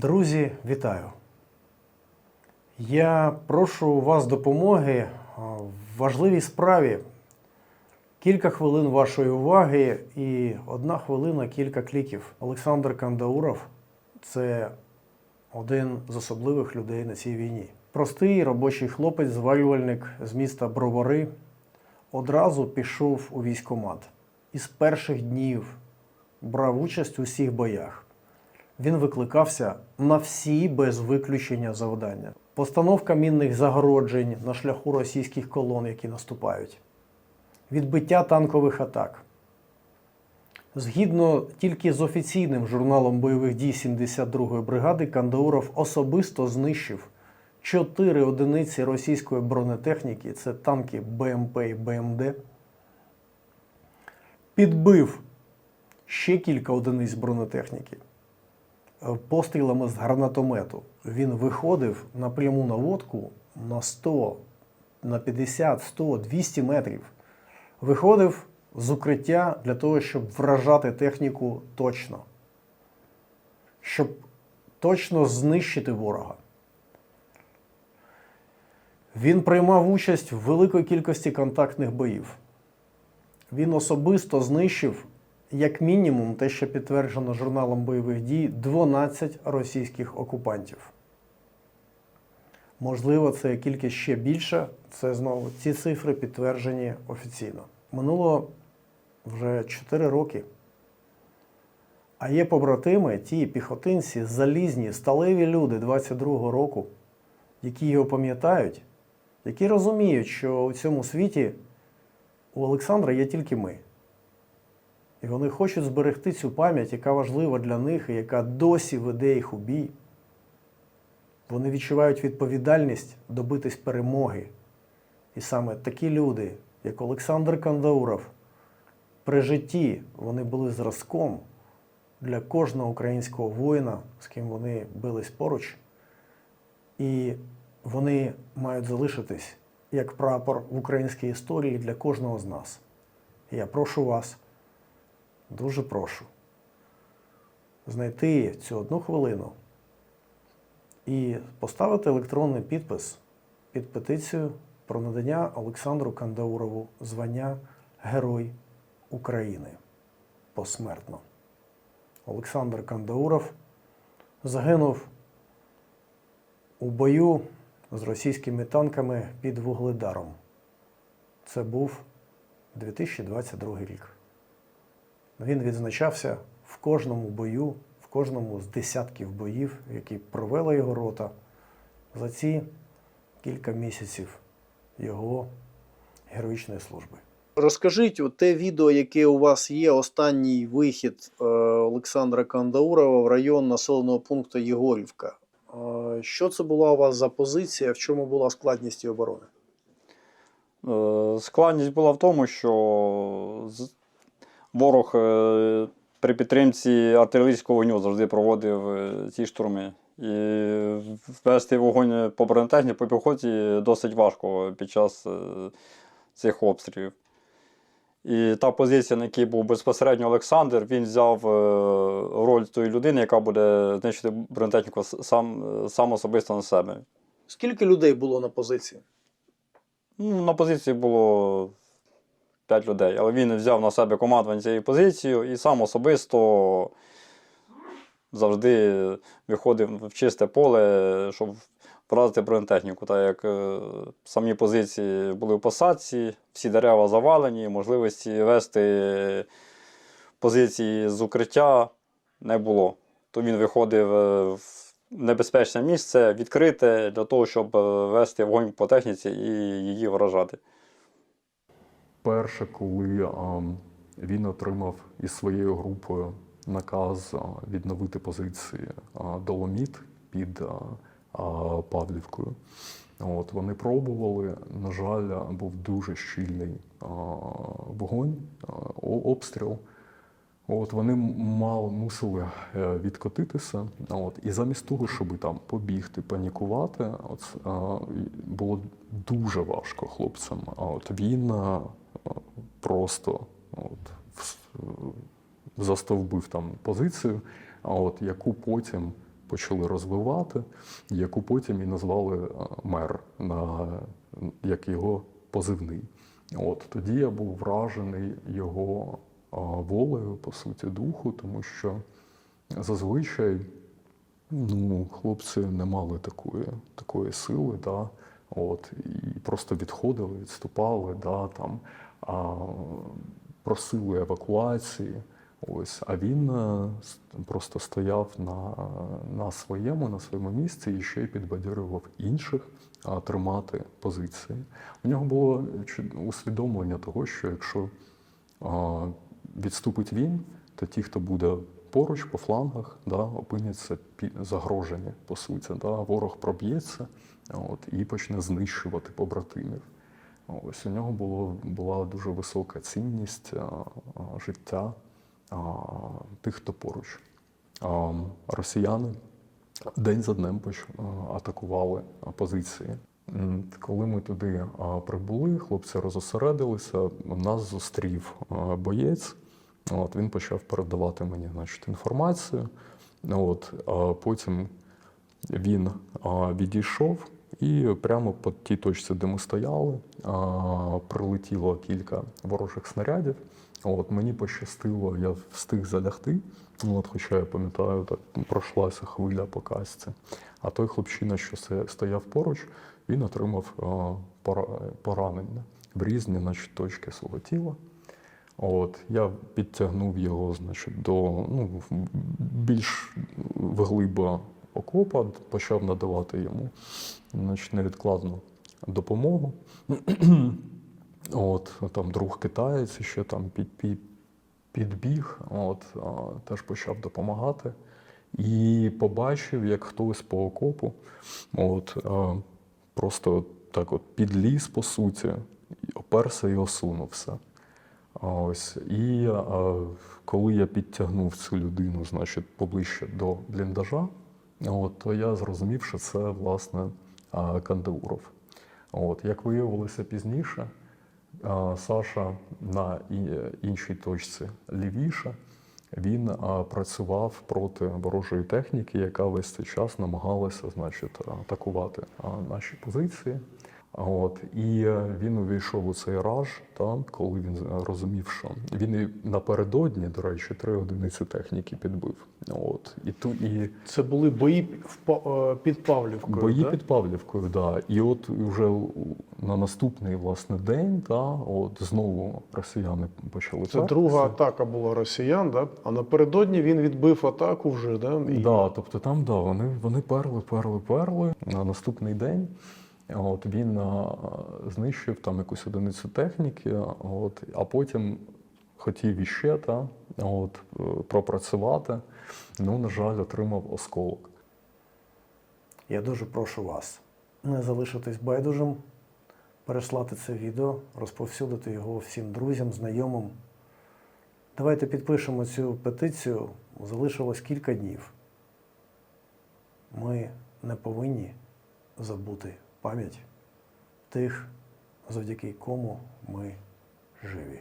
Друзі, вітаю! Я прошу у вас допомоги в важливій справі. Кілька хвилин вашої уваги і одна хвилина кілька кліків. Олександр Кандауров це один з особливих людей на цій війні. Простий робочий хлопець, звалювальник з міста Бровари, одразу пішов у військкомат. І з перших днів брав участь у всіх боях. Він викликався на всі без виключення завдання. Постановка мінних загороджень на шляху російських колон, які наступають, відбиття танкових атак. Згідно тільки з офіційним журналом бойових дій 72-ї бригади, Кандауров особисто знищив чотири одиниці російської бронетехніки це танки БМП і БМД. Підбив ще кілька одиниць бронетехніки пострілами з гранатомету. Він виходив на пряму наводку на 100, на 50, 100, 200 метрів. Виходив з укриття для того, щоб вражати техніку точно, щоб точно знищити ворога. Він приймав участь в великій кількості контактних боїв. Він особисто знищив, як мінімум, те, що підтверджено журналом бойових дій, 12 російських окупантів. Можливо, це кількість ще більша. Це знову ці цифри підтверджені офіційно. Минуло вже 4 роки. А є побратими, ті піхотинці, залізні, сталеві люди 22-го року, які його пам'ятають, які розуміють, що у цьому світі у Олександра є тільки ми. І вони хочуть зберегти цю пам'ять, яка важлива для них і яка досі веде їх у бій. Вони відчувають відповідальність добитись перемоги. І саме такі люди, як Олександр Кандауров, при житті вони були зразком для кожного українського воїна, з ким вони бились поруч. І вони мають залишитись як прапор в українській історії для кожного з нас. І я прошу вас, дуже прошу, знайти цю одну хвилину і поставити електронний підпис під петицію про надання Олександру Кандаурову звання Герой України посмертно. Олександр Кандауров загинув у бою з російськими танками під Вугледаром. Це був 2022 рік. Він відзначався в кожному бою, в кожному з десятків боїв, які провела його рота за ці кілька місяців його героїчної служби. Розкажіть, от те відео, яке у вас є, останній вихід е, Олександра Кандаурова в район населеного пункту Єгорівка. Е, що це була у вас за позиція? В чому була складність її оборони? Е, Складність була в тому, що ворог е, при підтримці артилерійського вогню завжди проводив е, ці штурми. І ввести вогонь по бронетехніці, по піхоті досить важко під час е, цих обстрілів. І та позиція, на якій був безпосередньо Олександр, він взяв роль тої людини, яка буде знищити бронетехніку сам, сам особисто на себе. Скільки людей було на позиції? Ну, на позиції було 5 людей, але він взяв на себе командування цією позицією і сам особисто завжди виходив в чисте поле, щоб вразити бронетехніку. Так як е, самі позиції були в посадці, всі дерева завалені, можливості вести позиції з укриття не було. То він виходив е, в небезпечне місце, відкрите, для того, щоб е, вести вогонь по техніці і її вражати. Перше, коли він отримав із своєю групою наказ відновити позиції Доломіт під Павлівкою. От, вони пробували, на жаль, був дуже щільний вогонь, обстріл. От вони мали мусили е, відкотитися. От, і замість того, щоб там побігти, панікувати, от, було дуже важко хлопцям. От він просто от, застовбив там позицію, от, яку потім почали розвивати, яку потім і назвали е, мер, на, як його позивний. От тоді я був вражений його а, волею, по суті, духу, тому що зазвичай ну, хлопці не мали такої, такої сили, да, от, і просто відходили, відступали, да, там, просили евакуації. Ось, а він е, просто стояв на, на своєму, на своєму місці і ще й підбадьорював інших тримати позиції. У нього було усвідомлення того, що якщо відступить він, то ті, хто буде поруч по флангах, да, опиняться загрожені, по суті. Да, ворог проб'ється от, і почне знищувати побратимів. Ось у нього було, була дуже висока цінність життя тих, хто поруч. Росіяни день за днем поч- атакували позиції. Коли ми туди прибули, хлопці розосередилися, нас зустрів боєць. От, він почав передавати мені значить, інформацію. От, потім він відійшов, і прямо по тій точці, де ми стояли, прилетіло кілька ворожих снарядів. От, мені пощастило, я встиг залягти. От, хоча я пам'ятаю, так пройшлася хвиля по касці. А той хлопчина, що стояв поруч, він отримав поранення в різні значить, точки свого тіла. От, я підтягнув його значить, до ну, більш вглиба окопа, почав надавати йому значить, невідкладну допомогу. От, там друг китаєць ще там під, під, підбіг, от, а, теж почав допомагати. І побачив, як хтось по окопу от, а, просто так от підліз, по суті, оперся і осунувся. Ось. І а, коли я підтягнув цю людину, значить, поближче до бліндажа, от, то я зрозумів, що це власне Кандеуров. От, як виявилося пізніше, Саша на іншій точці лівіше, він працював проти ворожої техніки, яка весь цей час намагалася значить, атакувати наші позиції. От, і е, він увійшов у цей раж, та, коли він е, розумів, що він і напередодні, до речі, три одиниці техніки підбив. От, і, ту, і Це були бої е, під Павлівкою. Бої да? під Павлівкою, да. І от вже на наступний власне день, да, от знову росіяни почали Це друга атака була росіян, да? а напередодні він відбив атаку вже. Да? І... Да, тобто там да, вони, вони перли, перли, перли. На наступний день от, він знищив там якусь одиницю техніки, от, а потім хотів іще та, от, е, пропрацювати. Ну, на жаль, отримав осколок. Я дуже прошу вас не залишитись байдужим, переслати це відео, розповсюдити його всім друзям, знайомим. Давайте підпишемо цю петицію. Залишилось кілька днів. Ми не повинні забути пам'ять тих, завдяки кому ми живі.